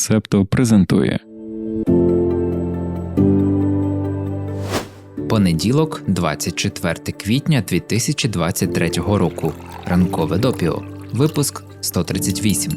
Септо презентує Понеділок, 24 квітня 2023 року. Ранкове допіо. Випуск 138.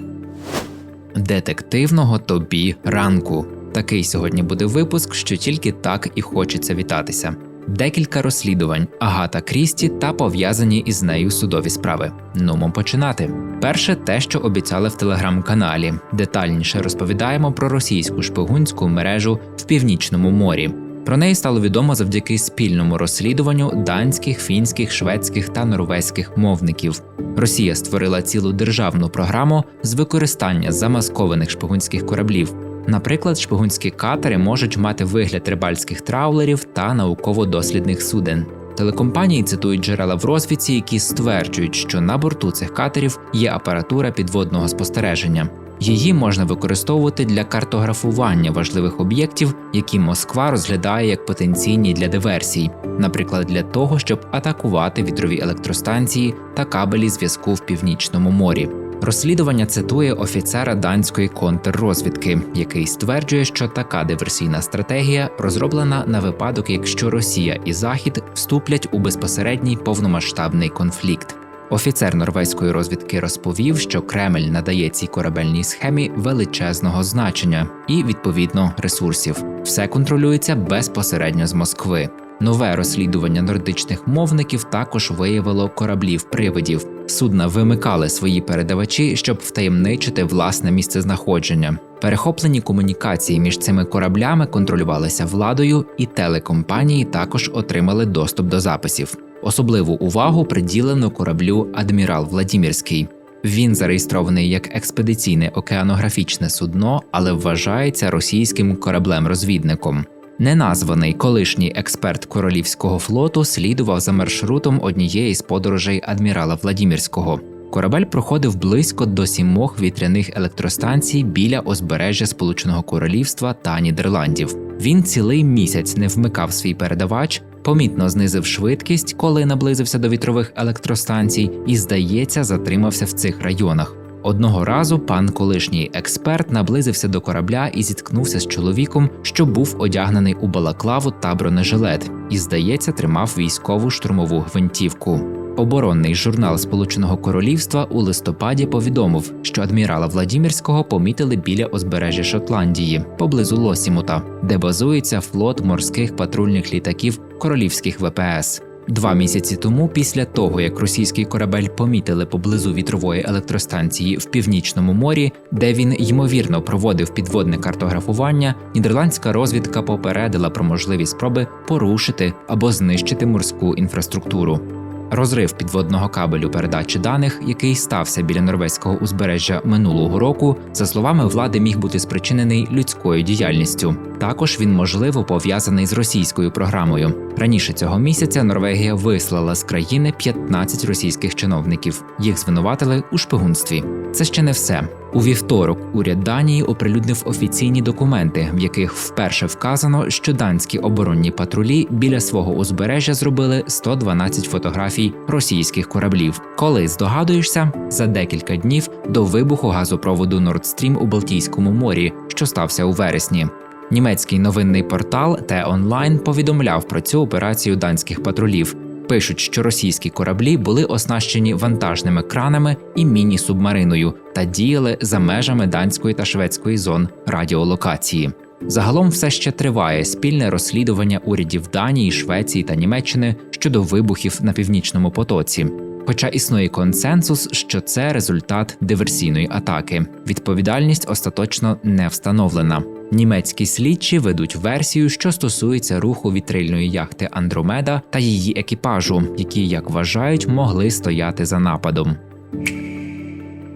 Детективного тобі ранку. Такий сьогодні буде випуск, що тільки так і хочеться вітатися. Декілька розслідувань Агата Крісті та пов'язані із нею судові справи. Нумо починати. Перше, те, що обіцяли в телеграм-каналі. Детальніше розповідаємо про російську шпигунську мережу в північному морі. Про неї стало відомо завдяки спільному розслідуванню данських, фінських, шведських та норвезьких мовників. Росія створила цілу державну програму з використання замаскованих шпигунських кораблів. Наприклад, шпигунські катери можуть мати вигляд рибальських траулерів та науково-дослідних суден. Телекомпанії цитують джерела в розвідці, які стверджують, що на борту цих катерів є апаратура підводного спостереження. Її можна використовувати для картографування важливих об'єктів, які Москва розглядає як потенційні для диверсій, наприклад, для того, щоб атакувати вітрові електростанції та кабелі зв'язку в північному морі. Розслідування цитує офіцера данської контррозвідки, який стверджує, що така диверсійна стратегія розроблена на випадок, якщо Росія і Захід вступлять у безпосередній повномасштабний конфлікт. Офіцер норвезької розвідки розповів, що Кремль надає цій корабельній схемі величезного значення і, відповідно, ресурсів. Все контролюється безпосередньо з Москви. Нове розслідування нордичних мовників також виявило кораблів привидів. Судна вимикали свої передавачі, щоб втаємничити власне місцезнаходження. Перехоплені комунікації між цими кораблями контролювалися владою, і телекомпанії також отримали доступ до записів. Особливу увагу приділено кораблю Адмірал Владімірський. Він зареєстрований як експедиційне океанографічне судно, але вважається російським кораблем-розвідником. Неназваний колишній експерт королівського флоту слідував за маршрутом однієї з подорожей адмірала Владімірського. Корабель проходив близько до сімох вітряних електростанцій біля узбережжя Сполученого Королівства та Нідерландів. Він цілий місяць не вмикав свій передавач, помітно знизив швидкість, коли наблизився до вітрових електростанцій, і, здається, затримався в цих районах. Одного разу пан колишній експерт наблизився до корабля і зіткнувся з чоловіком, що був одягнений у балаклаву та бронежилет, і, здається, тримав військову штурмову гвинтівку. Оборонний журнал Сполученого Королівства у листопаді повідомив, що адмірала Владімірського помітили біля узбережжя Шотландії, поблизу Лосімута, де базується флот морських патрульних літаків королівських ВПС. Два місяці тому, після того як російський корабель помітили поблизу вітрової електростанції в північному морі, де він ймовірно проводив підводне картографування, нідерландська розвідка попередила про можливі спроби порушити або знищити морську інфраструктуру. Розрив підводного кабелю передачі даних, який стався біля норвезького узбережжя минулого року, за словами влади, міг бути спричинений людською діяльністю. Також він можливо пов'язаний з російською програмою. Раніше цього місяця Норвегія вислала з країни 15 російських чиновників. Їх звинуватили у шпигунстві. Це ще не все. У вівторок уряд Данії оприлюднив офіційні документи, в яких вперше вказано, що данські оборонні патрулі біля свого узбережжя зробили 112 фотографій російських кораблів. Коли здогадуєшся, за декілька днів до вибуху газопроводу Nord Stream у Балтійському морі, що стався у вересні. Німецький новинний портал T-Online повідомляв про цю операцію данських патрулів. Пишуть, що російські кораблі були оснащені вантажними кранами і міні-субмариною та діяли за межами данської та шведської зон радіолокації. Загалом все ще триває спільне розслідування урядів Данії, Швеції та Німеччини щодо вибухів на північному потоці. Хоча існує консенсус, що це результат диверсійної атаки. Відповідальність остаточно не встановлена. Німецькі слідчі ведуть версію, що стосується руху вітрильної яхти Андромеда та її екіпажу, які, як вважають, могли стояти за нападом.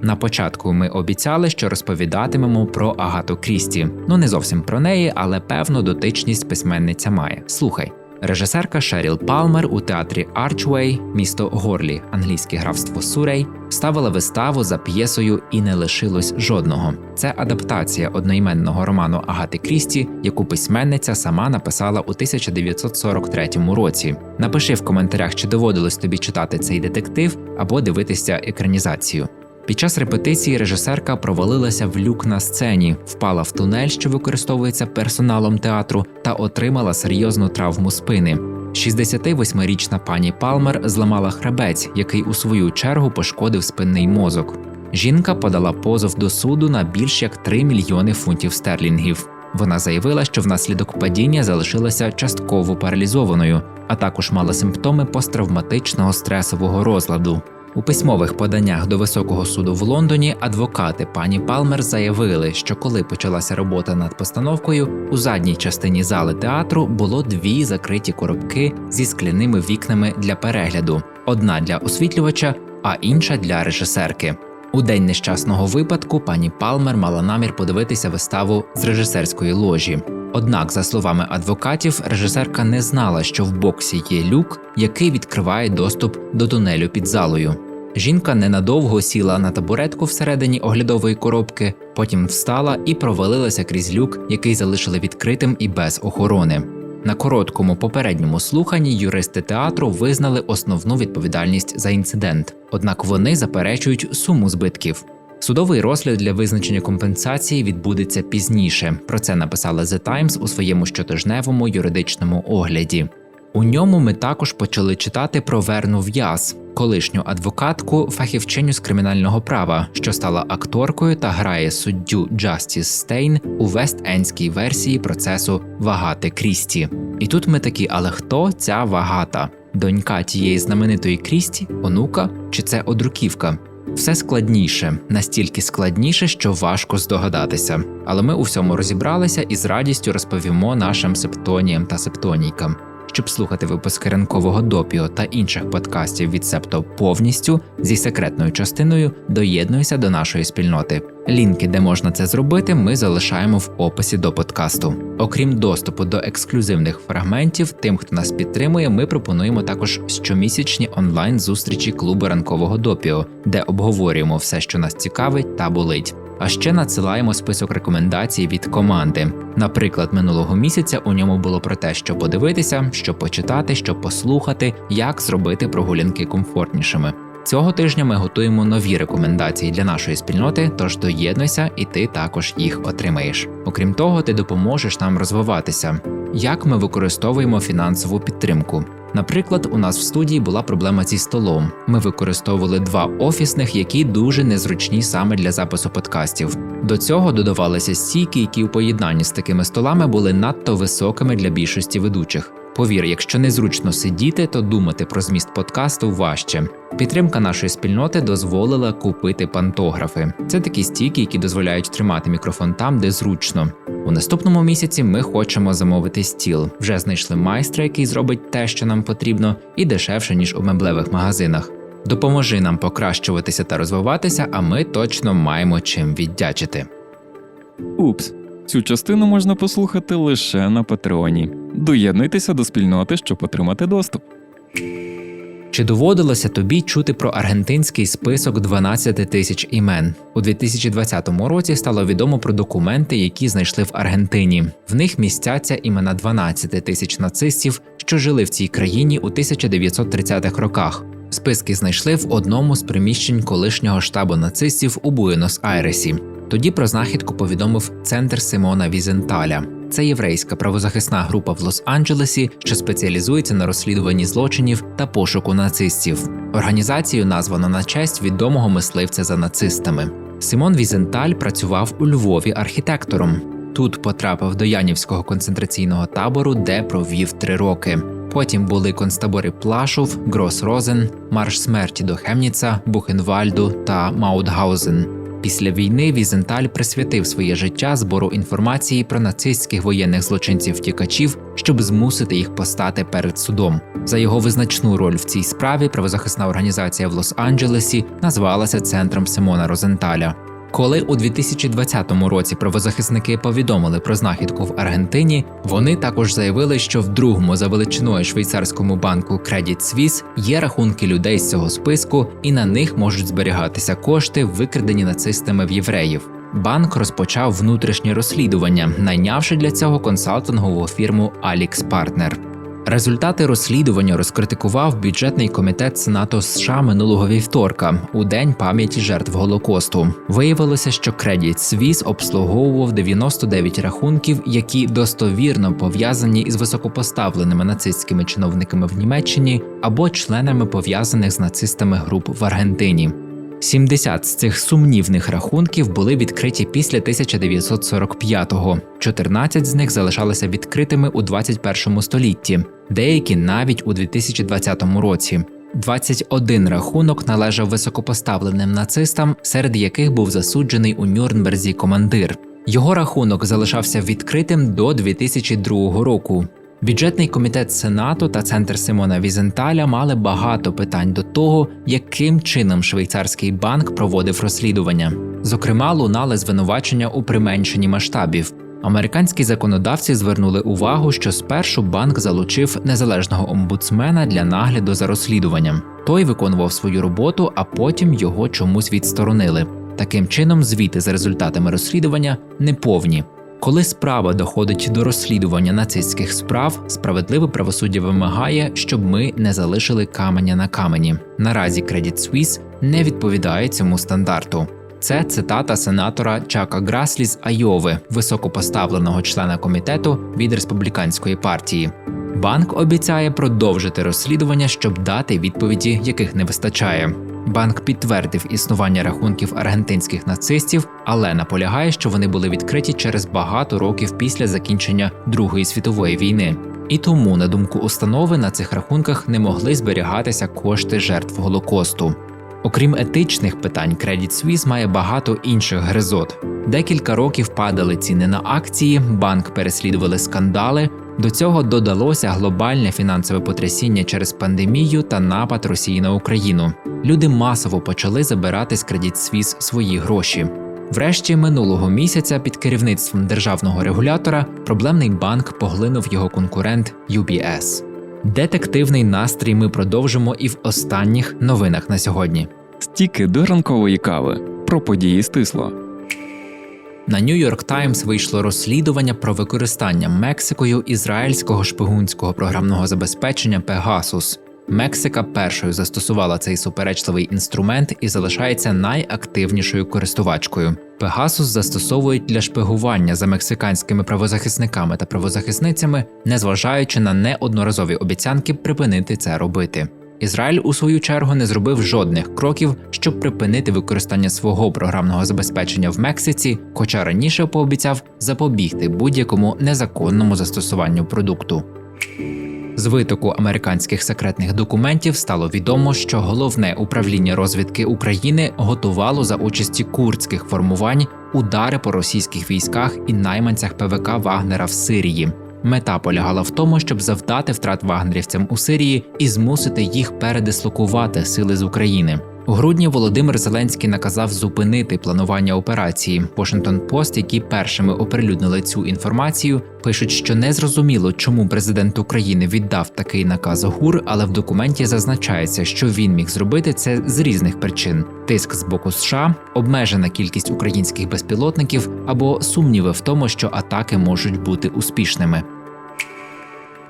На початку ми обіцяли, що розповідатимемо про Агату Крісті. Ну не зовсім про неї, але певну дотичність письменниця має. Слухай. Режисерка Шеріл Палмер у театрі Арчвей, місто Горлі, англійське графство Сурей, ставила виставу за п'єсою і не лишилось жодного. Це адаптація одноіменного роману Агати Крісті, яку письменниця сама написала у 1943 році. Напиши в коментарях, чи доводилось тобі читати цей детектив або дивитися екранізацію. Під час репетиції режисерка провалилася в люк на сцені, впала в тунель, що використовується персоналом театру, та отримала серйозну травму спини. 68-річна пані Палмер зламала хребець, який у свою чергу пошкодив спинний мозок. Жінка подала позов до суду на більш як 3 мільйони фунтів стерлінгів. Вона заявила, що внаслідок падіння залишилася частково паралізованою, а також мала симптоми посттравматичного стресового розладу. У письмових поданнях до високого суду в Лондоні адвокати пані Палмер заявили, що коли почалася робота над постановкою, у задній частині зали театру було дві закриті коробки зі скляними вікнами для перегляду: одна для освітлювача, а інша для режисерки. У день нещасного випадку пані Палмер мала намір подивитися виставу з режисерської ложі. Однак, за словами адвокатів, режисерка не знала, що в боксі є люк, який відкриває доступ до тунелю під залою. Жінка ненадовго сіла на табуретку всередині оглядової коробки, потім встала і провалилася крізь люк, який залишили відкритим і без охорони. На короткому попередньому слуханні юристи театру визнали основну відповідальність за інцидент, однак вони заперечують суму збитків. Судовий розгляд для визначення компенсації відбудеться пізніше. Про це написала The Times у своєму щотижневому юридичному огляді. У ньому ми також почали читати про Верну В'яз, колишню адвокатку, фахівчиню з кримінального права, що стала акторкою та грає суддю Джастіс Стейн у вест-ендській версії процесу Вагати Крісті. І тут ми такі, але хто ця вагата? Донька тієї знаменитої Крісті, онука чи це одруківка? Все складніше, настільки складніше, що важко здогадатися. Але ми у всьому розібралися і з радістю розповімо нашим септоніям та септонійкам. Щоб слухати випуски ранкового допіо та інших подкастів від Септо повністю зі секретною частиною, доєднуйся до нашої спільноти. Лінки, де можна це зробити, ми залишаємо в описі до подкасту. Окрім доступу до ексклюзивних фрагментів, тим, хто нас підтримує, ми пропонуємо також щомісячні онлайн зустрічі клубу ранкового допіо, де обговорюємо все, що нас цікавить та болить. А ще надсилаємо список рекомендацій від команди. Наприклад, минулого місяця у ньому було про те, що подивитися, що почитати, що послухати, як зробити прогулянки комфортнішими. Цього тижня ми готуємо нові рекомендації для нашої спільноти, тож доєднуйся, і ти також їх отримаєш. Окрім того, ти допоможеш нам розвиватися. Як ми використовуємо фінансову підтримку? Наприклад, у нас в студії була проблема зі столом. Ми використовували два офісних, які дуже незручні саме для запису подкастів. До цього додавалися стійки, які у поєднанні з такими столами були надто високими для більшості ведучих. Повір, якщо незручно сидіти, то думати про зміст подкасту важче. Підтримка нашої спільноти дозволила купити пантографи. Це такі стійки, які дозволяють тримати мікрофон там, де зручно. У наступному місяці ми хочемо замовити стіл. Вже знайшли майстра, який зробить те, що нам потрібно, і дешевше ніж у меблевих магазинах. Допоможи нам покращуватися та розвиватися, а ми точно маємо чим віддячити. Упс, цю частину можна послухати лише на Патреоні. Доєднуйтеся до спільноти, щоб отримати доступ. Чи доводилося тобі чути про аргентинський список 12 тисяч імен? У 2020 році стало відомо про документи, які знайшли в Аргентині. В них містяться імена 12 тисяч нацистів, що жили в цій країні у 1930-х роках. Списки знайшли в одному з приміщень колишнього штабу нацистів у Буенос-Айресі. Тоді про знахідку повідомив центр Симона Візенталя. Це єврейська правозахисна група в Лос-Анджелесі, що спеціалізується на розслідуванні злочинів та пошуку нацистів. Організацію названо на честь відомого мисливця за нацистами. Симон Візенталь працював у Львові архітектором. Тут потрапив до Янівського концентраційного табору, де провів три роки. Потім були концтабори Плашов, Грос Розен, Марш смерті до Хемніца, Бухенвальду та Маутгаузен. Після війни Візенталь присвятив своє життя збору інформації про нацистських воєнних злочинців-втікачів, щоб змусити їх постати перед судом. За його визначну роль в цій справі правозахисна організація в Лос-Анджелесі назвалася центром Симона Розенталя. Коли у 2020 році правозахисники повідомили про знахідку в Аргентині, вони також заявили, що в другому за величиною швейцарському банку Credit Suisse є рахунки людей з цього списку, і на них можуть зберігатися кошти, викрадені нацистами в євреїв. Банк розпочав внутрішнє розслідування, найнявши для цього консалтингову фірму Alix Partner. Результати розслідування розкритикував бюджетний комітет Сенату США минулого вівторка у день пам'яті жертв Голокосту. Виявилося, що Credit Suisse обслуговував 99 рахунків, які достовірно пов'язані із високопоставленими нацистськими чиновниками в Німеччині або членами пов'язаних з нацистами груп в Аргентині. 70 з цих сумнівних рахунків були відкриті після 1945-го. 14 з них залишалися відкритими у 21 столітті, деякі навіть у 2020 році. 21 рахунок належав високопоставленим нацистам, серед яких був засуджений у Нюрнберзі командир. Його рахунок залишався відкритим до 2002 року. Бюджетний комітет Сенату та центр Симона Візенталя мали багато питань до того, яким чином швейцарський банк проводив розслідування. Зокрема, лунали звинувачення у применшенні масштабів. Американські законодавці звернули увагу, що спершу банк залучив незалежного омбудсмена для нагляду за розслідуванням. Той виконував свою роботу, а потім його чомусь відсторонили. Таким чином, звіти за результатами розслідування неповні. Коли справа доходить до розслідування нацистських справ, справедливе правосуддя вимагає, щоб ми не залишили каменя на камені. Наразі Credit Suisse не відповідає цьому стандарту. Це цитата сенатора Чака Граслі з Айови, високопоставленого члена комітету від республіканської партії. Банк обіцяє продовжити розслідування, щоб дати відповіді, яких не вистачає. Банк підтвердив існування рахунків аргентинських нацистів, але наполягає, що вони були відкриті через багато років після закінчення Другої світової війни. І тому, на думку установи, на цих рахунках не могли зберігатися кошти жертв Голокосту. Окрім етичних питань, Credit Suisse має багато інших гризот. Декілька років падали ціни на акції, банк переслідували скандали. До цього додалося глобальне фінансове потрясіння через пандемію та напад Росії на Україну. Люди масово почали забирати з Credit Suisse свої гроші. Врешті минулого місяця під керівництвом державного регулятора проблемний банк поглинув його конкурент UBS. Детективний настрій ми продовжимо і в останніх новинах на сьогодні. Стіки до ранкової кави про події стисло. На New York Times вийшло розслідування про використання Мексикою ізраїльського шпигунського програмного забезпечення Pegasus. Мексика першою застосувала цей суперечливий інструмент і залишається найактивнішою користувачкою. Pegasus застосовують для шпигування за мексиканськими правозахисниками та правозахисницями, незважаючи на неодноразові обіцянки припинити це робити. Ізраїль у свою чергу не зробив жодних кроків, щоб припинити використання свого програмного забезпечення в Мексиці, хоча раніше пообіцяв запобігти будь-якому незаконному застосуванню продукту. З витоку американських секретних документів стало відомо, що головне управління розвідки України готувало за участі курдських формувань удари по російських військах і найманцях ПВК Вагнера в Сирії. Мета полягала в тому, щоб завдати втрат вагнерівцям у Сирії і змусити їх передислокувати сили з України. Грудні Володимир Зеленський наказав зупинити планування операції. Washington Post, які першими оприлюднили цю інформацію, пишуть, що не зрозуміло, чому президент України віддав такий наказ ГУР, але в документі зазначається, що він міг зробити це з різних причин: тиск з боку США, обмежена кількість українських безпілотників або сумніви в тому, що атаки можуть бути успішними.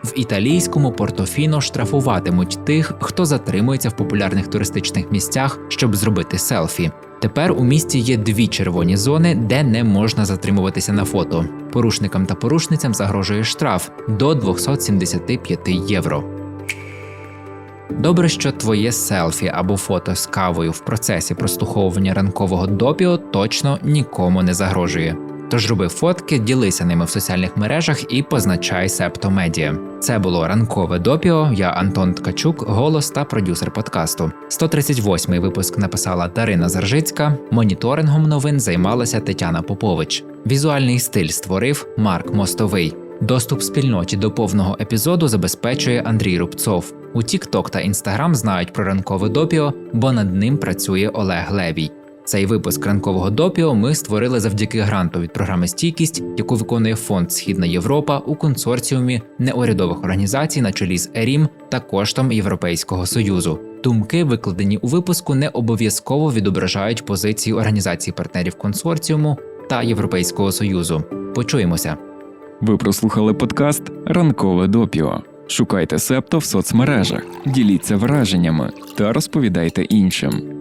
В італійському Портофіно штрафуватимуть тих, хто затримується в популярних туристичних місцях, щоб зробити селфі. Тепер у місті є дві червоні зони, де не можна затримуватися на фото. Порушникам та порушницям загрожує штраф до 275 євро. Добре, що твоє селфі або фото з кавою в процесі прослуховування ранкового допіо точно нікому не загрожує. Тож роби фотки, ділися ними в соціальних мережах і позначай Септо Медіа. Це було ранкове допіо. Я Антон Ткачук, голос та продюсер подкасту. 138-й випуск написала Дарина Заржицька. Моніторингом новин займалася Тетяна Попович. Візуальний стиль створив Марк Мостовий. Доступ спільноті до повного епізоду забезпечує Андрій Рубцов. У TikTok та Instagram знають про ранкове допіо, бо над ним працює Олег Левій. Цей випуск ранкового допіо ми створили завдяки гранту від програми Стійкість, яку виконує фонд Східна Європа у консорціумі неурядових організацій на чолі з ЕРІМ та коштом Європейського союзу. Думки, викладені у випуску, не обов'язково відображають позиції організацій партнерів консорціуму та Європейського союзу. Почуємося. Ви прослухали подкаст Ранкове допіо. Шукайте септо в соцмережах, діліться враженнями та розповідайте іншим.